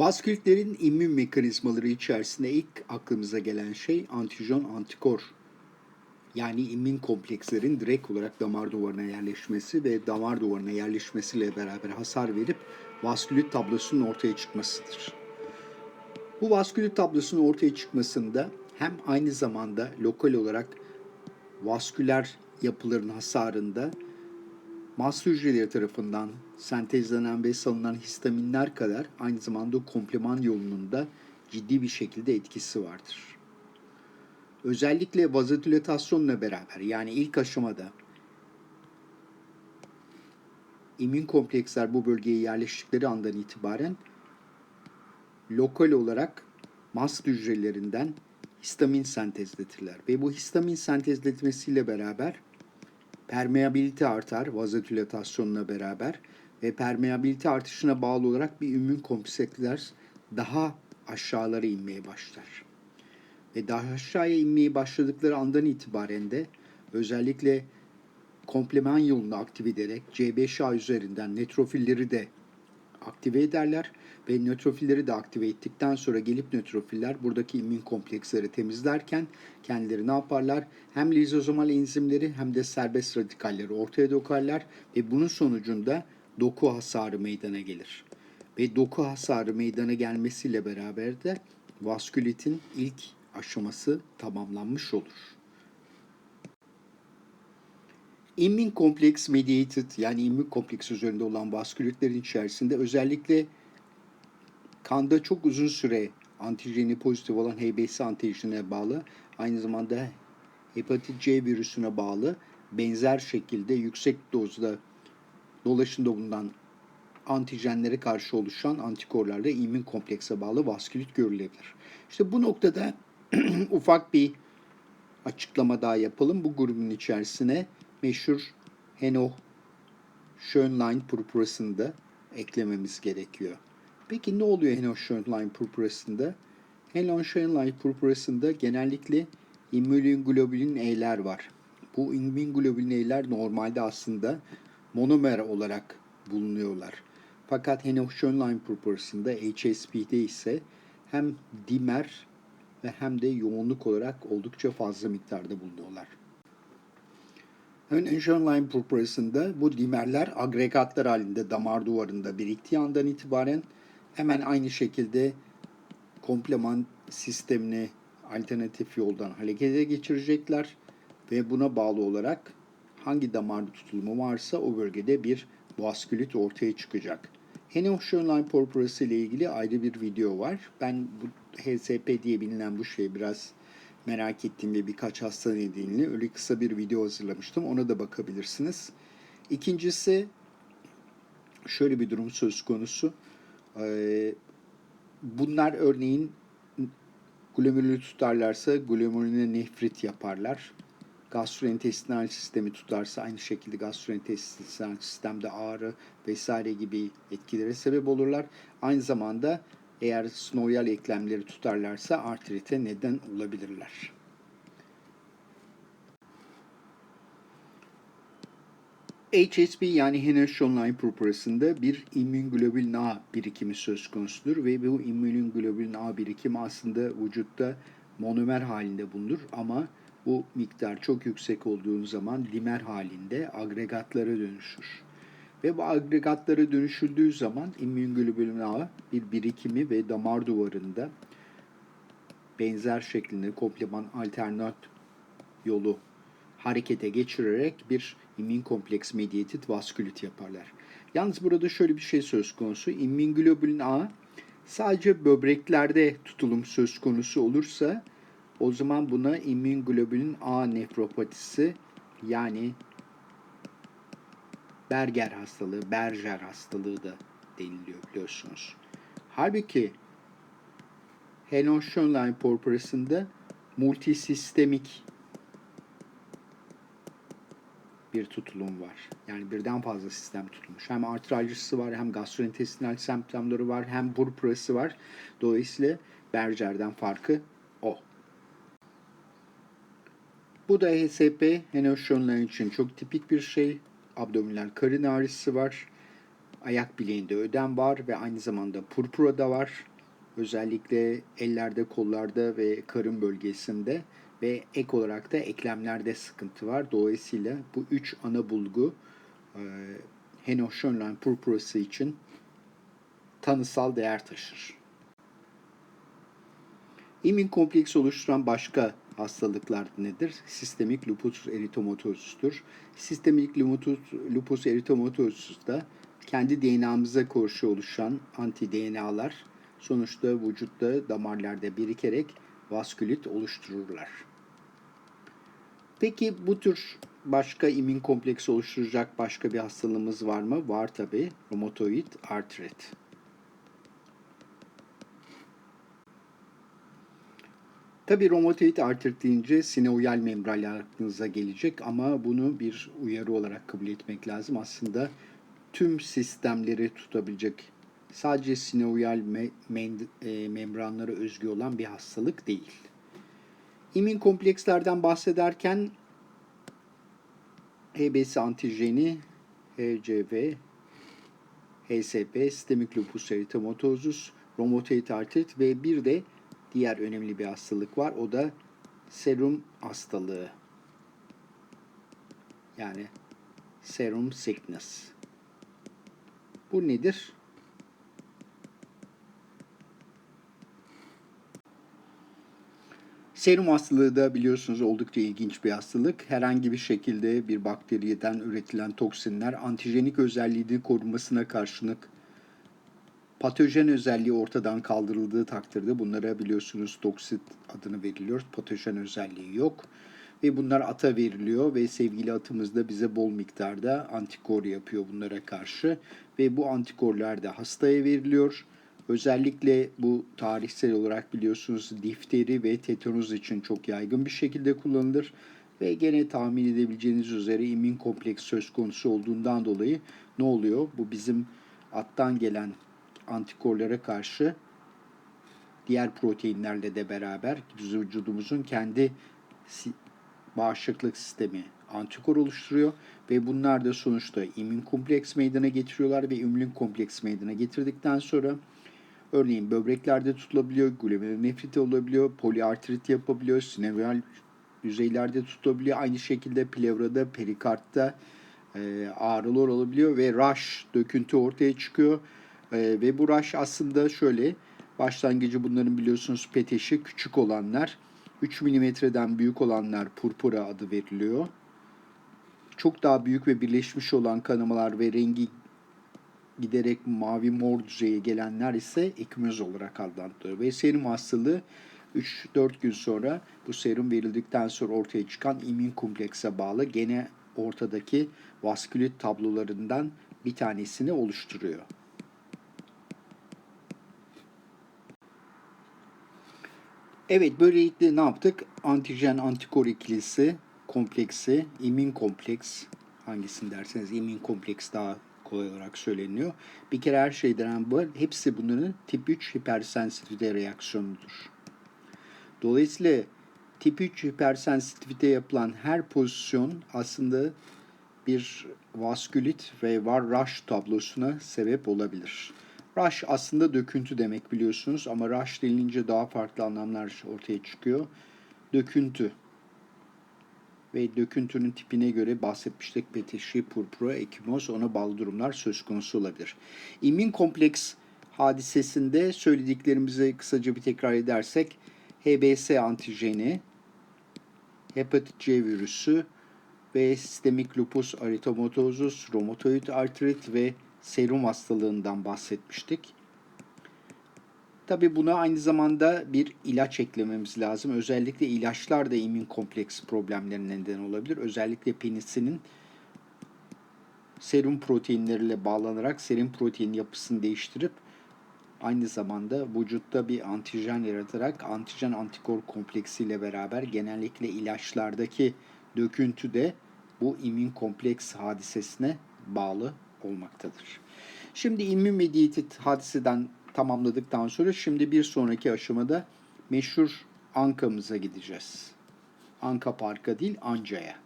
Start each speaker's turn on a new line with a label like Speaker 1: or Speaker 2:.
Speaker 1: Vaskülitlerin immün mekanizmaları içerisinde ilk aklımıza gelen şey antijon antikor. Yani immün komplekslerin direkt olarak damar duvarına yerleşmesi ve damar duvarına yerleşmesiyle beraber hasar verip vaskülit tablosunun ortaya çıkmasıdır. Bu vaskülit tablosunun ortaya çıkmasında hem aynı zamanda lokal olarak vasküler yapıların hasarında mast hücreleri tarafından sentezlenen ve salınan histaminler kadar aynı zamanda kompleman yolunun da ciddi bir şekilde etkisi vardır. Özellikle vazodilatasyonla beraber yani ilk aşamada immün kompleksler bu bölgeye yerleştikleri andan itibaren lokal olarak mast hücrelerinden histamin sentezletirler ve bu histamin sentezletmesiyle beraber permeabilite artar vazodilatasyonla beraber ve permeabilite artışına bağlı olarak bir immün kompleksler daha aşağılara inmeye başlar. Ve daha aşağıya inmeye başladıkları andan itibaren de özellikle kompleman yolunu aktive ederek C5A üzerinden nötrofilleri de aktive ederler ve nötrofilleri de aktive ettikten sonra gelip nötrofiller buradaki immün kompleksleri temizlerken kendileri ne yaparlar? Hem lizozomal enzimleri hem de serbest radikalleri ortaya dökerler ve bunun sonucunda doku hasarı meydana gelir. Ve doku hasarı meydana gelmesiyle beraber de vaskülitin ilk aşaması tamamlanmış olur. İmmün kompleks mediated yani immün kompleks üzerinde olan vaskülitlerin içerisinde özellikle kanda çok uzun süre antijeni pozitif olan HBS antijenine bağlı aynı zamanda hepatit C virüsüne bağlı benzer şekilde yüksek dozda dolaşımda bulunan antijenlere karşı oluşan antikorlarda immün komplekse bağlı vaskülit görülebilir. İşte bu noktada ufak bir açıklama daha yapalım. Bu grubun içerisine meşhur Henoch Schönlein purpurasını da eklememiz gerekiyor. Peki ne oluyor Henoch Schönlein purpurasında? Henoch Schönlein purpurasında genellikle immünoglobulin E'ler var. Bu immünoglobulin E'ler normalde aslında monomer olarak bulunuyorlar. Fakat Henoch Schönlein purpurasında HSP'de ise hem dimer ve hem de yoğunluk olarak oldukça fazla miktarda bulunuyorlar. Ön purpurasında bu dimerler agregatlar halinde damar duvarında biriktiği andan itibaren hemen aynı şekilde kompleman sistemini alternatif yoldan harekete geçirecekler ve buna bağlı olarak hangi damar tutulumu varsa o bölgede bir vaskülit ortaya çıkacak. Henoch-Schönlein purpurası ile ilgili ayrı bir video var. Ben bu HSP diye bilinen bu şey biraz merak ettiğim ve birkaç hasta nedeniyle öyle kısa bir video hazırlamıştım. Ona da bakabilirsiniz. İkincisi şöyle bir durum söz konusu. Ee, bunlar örneğin glomerülü tutarlarsa glomerüline nefrit yaparlar. Gastrointestinal sistemi tutarsa aynı şekilde gastrointestinal sistemde ağrı vesaire gibi etkilere sebep olurlar. Aynı zamanda eğer sinovial eklemleri tutarlarsa artrite neden olabilirler. HSP yani Henry-Schonlein purpurasında bir immünoglobulin A birikimi söz konusudur ve bu immünoglobulin A birikimi aslında vücutta monomer halinde bulunur ama bu miktar çok yüksek olduğu zaman dimer halinde agregatlara dönüşür. Ve bu agregatlara dönüşüldüğü zaman immünoglobulin A bir birikimi ve damar duvarında benzer şeklinde kompleman alternat yolu harekete geçirerek bir immün kompleks mediated vaskülit yaparlar. Yalnız burada şöyle bir şey söz konusu. İmmünoglobulin A sadece böbreklerde tutulum söz konusu olursa o zaman buna immünoglobulin A nefropatisi yani Berger hastalığı, Berger hastalığı da deniliyor biliyorsunuz. Halbuki Henoch-Schönlein purpurasında multisistemik bir tutulum var. Yani birden fazla sistem tutulmuş. Hem artralcisi var, hem gastrointestinal semptomları var, hem purpurası var. Dolayısıyla Berger'den farkı o. Bu da HSP, Henoch-Schönlein için çok tipik bir şey abdominal karın ağrısı var. ayak bileğinde ödem var ve aynı zamanda purpura da var. Özellikle ellerde, kollarda ve karın bölgesinde ve ek olarak da eklemlerde sıkıntı var. Dolayısıyla bu üç ana bulgu e, Henoch-Schönlein purpurası için tanısal değer taşır. İmmün kompleksi oluşturan başka hastalıklar nedir? Sistemik lupus eritomatosus'tur. Sistemik lupus, lupus eritomatosus'ta kendi DNA'mıza karşı oluşan anti-DNA'lar sonuçta vücutta damarlarda birikerek vaskülit oluştururlar. Peki bu tür başka immün kompleksi oluşturacak başka bir hastalığımız var mı? Var tabi. Romatoid artrit. Tabi romatoid artrit deyince sineoyal membran aklınıza gelecek ama bunu bir uyarı olarak kabul etmek lazım. Aslında tüm sistemleri tutabilecek sadece sineoyal me- men- e, membranlara özgü olan bir hastalık değil. İmmün komplekslerden bahsederken HBS antijeni, HCV, HSP, sistemik lupus eritematosus, romatoid artrit ve bir de diğer önemli bir hastalık var. O da serum hastalığı. Yani serum sickness. Bu nedir? Serum hastalığı da biliyorsunuz oldukça ilginç bir hastalık. Herhangi bir şekilde bir bakteriden üretilen toksinler antijenik özelliğini korumasına karşılık patojen özelliği ortadan kaldırıldığı takdirde bunlara biliyorsunuz toksit adını veriliyor. Patojen özelliği yok. Ve bunlar ata veriliyor ve sevgili atımız da bize bol miktarda antikor yapıyor bunlara karşı. Ve bu antikorlar da hastaya veriliyor. Özellikle bu tarihsel olarak biliyorsunuz difteri ve tetanoz için çok yaygın bir şekilde kullanılır. Ve gene tahmin edebileceğiniz üzere immün kompleks söz konusu olduğundan dolayı ne oluyor? Bu bizim attan gelen antikorlara karşı diğer proteinlerle de beraber vücudumuzun kendi bağışıklık sistemi antikor oluşturuyor ve bunlar da sonuçta immün kompleks meydana getiriyorlar ve immün kompleks meydana getirdikten sonra örneğin böbreklerde tutulabiliyor, glomerulonefrit olabiliyor, poliartrit yapabiliyor, sinevial yüzeylerde tutulabiliyor. Aynı şekilde plevrada, perikartta e, ağrılar olabiliyor ve rash, döküntü ortaya çıkıyor. E, ve bu rash aslında şöyle, başlangıcı bunların biliyorsunuz peteşi küçük olanlar, 3 milimetreden büyük olanlar purpura adı veriliyor. Çok daha büyük ve birleşmiş olan kanamalar ve rengi giderek mavi mor düzeye gelenler ise ekümöz olarak adlandırılıyor. Ve serum hastalığı 3-4 gün sonra bu serum verildikten sonra ortaya çıkan immün komplekse bağlı gene ortadaki vaskülit tablolarından bir tanesini oluşturuyor. Evet böylelikle ne yaptık? Antijen antikor ikilisi kompleksi, immün kompleks hangisini derseniz immün kompleks daha kolay olarak söyleniyor. Bir kere her şeyden bu hepsi bunların tip 3 hipersensitivite reaksiyonudur. Dolayısıyla tip 3 hipersensitivite yapılan her pozisyon aslında bir vaskülit ve var rush tablosuna sebep olabilir. Rush aslında döküntü demek biliyorsunuz ama rush denilince daha farklı anlamlar ortaya çıkıyor. Döküntü ve döküntünün tipine göre bahsetmiştik petişi, purpura, ekimoz ona bağlı durumlar söz konusu olabilir. İmmün kompleks hadisesinde söylediklerimizi kısaca bir tekrar edersek HBS antijeni, hepatit C virüsü ve sistemik lupus eritematosus, romatoid artrit ve serum hastalığından bahsetmiştik. Tabi buna aynı zamanda bir ilaç eklememiz lazım. Özellikle ilaçlar da immün kompleks problemlerine neden olabilir. Özellikle penisinin serum proteinleriyle bağlanarak serum protein yapısını değiştirip aynı zamanda vücutta bir antijen yaratarak antijen antikor kompleksiyle beraber genellikle ilaçlardaki döküntü de bu immün kompleks hadisesine bağlı olmaktadır. Şimdi immün mediated hadiseden tamamladıktan sonra şimdi bir sonraki aşamada meşhur Anka'mıza gideceğiz. Anka Park'a değil Anca'ya.